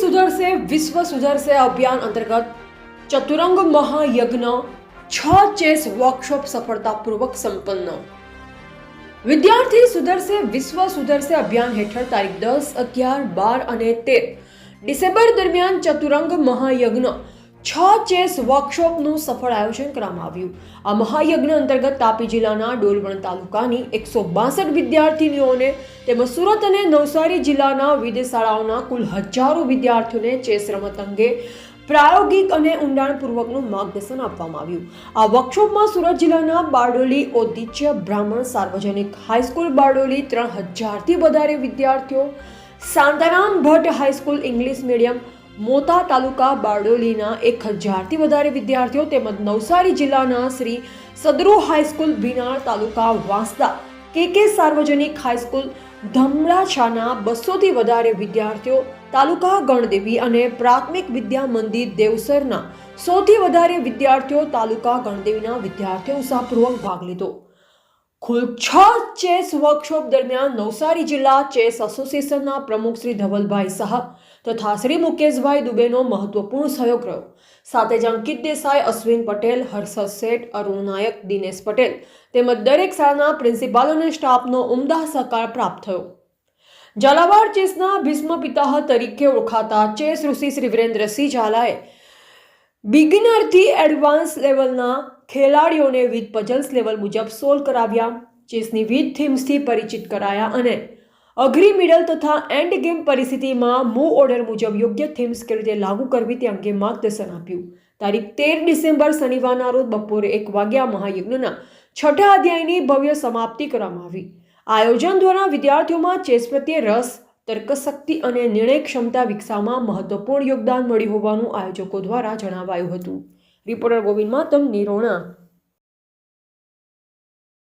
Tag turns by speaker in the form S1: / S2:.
S1: સુધરશે, વિશ્વ સુધરશે અભિયાન અંતર્ગત. ચતુરંગ મહાયજ્ઞ, છ ચેસ વર્કશોપ સફળતાપૂર્વક સંપન્ન. વિદ્યાર્થી સુધરશે, વિશ્વ સુધરશે અભિયાન હેઠળ તારીખ દસ, અગિયાર, બાર અને તેર. ડિસેમ્બર દરમિયાન ચતુરંગ મહાયજ્ઞ. છ ચેસ વર્કશોપનું સફળ આયોજન કરવામાં આવ્યું. આ મહાયજ્ઞ અંતર્ગત તાપી જિલ્લાના ડોલવણ તાલુકાની એકસો બાસઠ વિદ્યાર્થીનીઓને તેમજ સુરત અને નવસારી જિલ્લાના વિવિધ શાળાઓના કુલ હજારો વિદ્યાર્થીઓને ચેસ રમત અંગે પ્રાયોગિક અને ઊંડાણપૂર્વકનું માર્ગદર્શન આપવામાં આવ્યું. આ વર્કશોપમાં સુરત જિલ્લાના બારડોલી ઔદિત્ય બ્રાહ્મણ સાર્વજનિક હાઈસ્કૂલ બારડોલી ત્રણ હજારથી વધારે વિદ્યાર્થીઓ, Shantaram Bhatt high school English medium Mota taluka બારડોલીના એક હજારથી વધારે વિદ્યાર્થીઓ તેમજ નવસારી જિલ્લાના Shri Sadaru high school Bhinar taluka Vansda K K Sarvajanik high school ધમરાછાના બસોથી વધારે વિદ્યાર્થીઓ તાલુકા ગણદેવી અને પ્રાથમિક વિદ્યા મંદિર દેવસરના સૌથી વધારે વિદ્યાર્થીઓ તાલુકા ગણદેવીના વિદ્યાર્થીઓ ઉત્સાહપૂર્વક ભાગ લીધો. કુલ છ ચેસ વર્કશોપ દરમિયાન નવસારી જિલ્લા ચેસ એસોસિએશનના પ્રમુખ શ્રી ધવલભાઈ શાહ તથા શ્રી મુકેશભાઈ દુબેનો મહત્વપૂર્ણ સહયોગ રહ્યો. સાથે જ અંકિત દેસાઈ, અશ્વિન પટેલ, હર્ષદ શેઠ, અરુણ નાયક, દિનેશ પટેલ તેમજ દરેક શાળાના પ્રિન્સિપાલ અને સ્ટાફનો ઉમદા સહકાર પ્રાપ્ત થયો. ઝાલાવાડ ચેસના ભીષ્મ પિતાહ તરીકે ઓળખાતા ચેસ ઋષિ શ્રી વિરેન્દ્રસિંહ ઝાલાએ બિગિનરથી એડવાન્સ લેવલના ખેલાડીઓને વિવિધ પઝલ્સ લેવલ મુજબ સોલ્વ કરાવ્યા. ચેસની વિવિધ થીમ્સથી પરિચિત કરાયા અને અઘરી મિડલ તથા એન્ડ ગેમ પરિસ્થિતિમાં મૂવ ઓર્ડર મુજબ યોગ્ય થીમ્સ કેવી રીતે લાગુ કરવી તે અંગે માર્ગદર્શન આપ્યું. તારીખ તેર ડિસેમ્બર શનિવારના રોજ બપોરે એક વાગ્યા મહાયજ્ઞના છઠ્ઠા અધ્યાયની ભવ્ય સમાપ્તિ કરવામાં આવી. આયોજન દ્વારા વિદ્યાર્થીઓમાં ચેસ પ્રત્યે રસ, તર્કશક્તિ અને નિર્ણય ક્ષમતા વિકસાવવામાં મહત્વપૂર્ણ યોગદાન મળ્યું હોવાનું આયોજકો દ્વારા જણાવાયું હતું. રિપોર્ટર ગોવિંદ માતમ નિરોણા.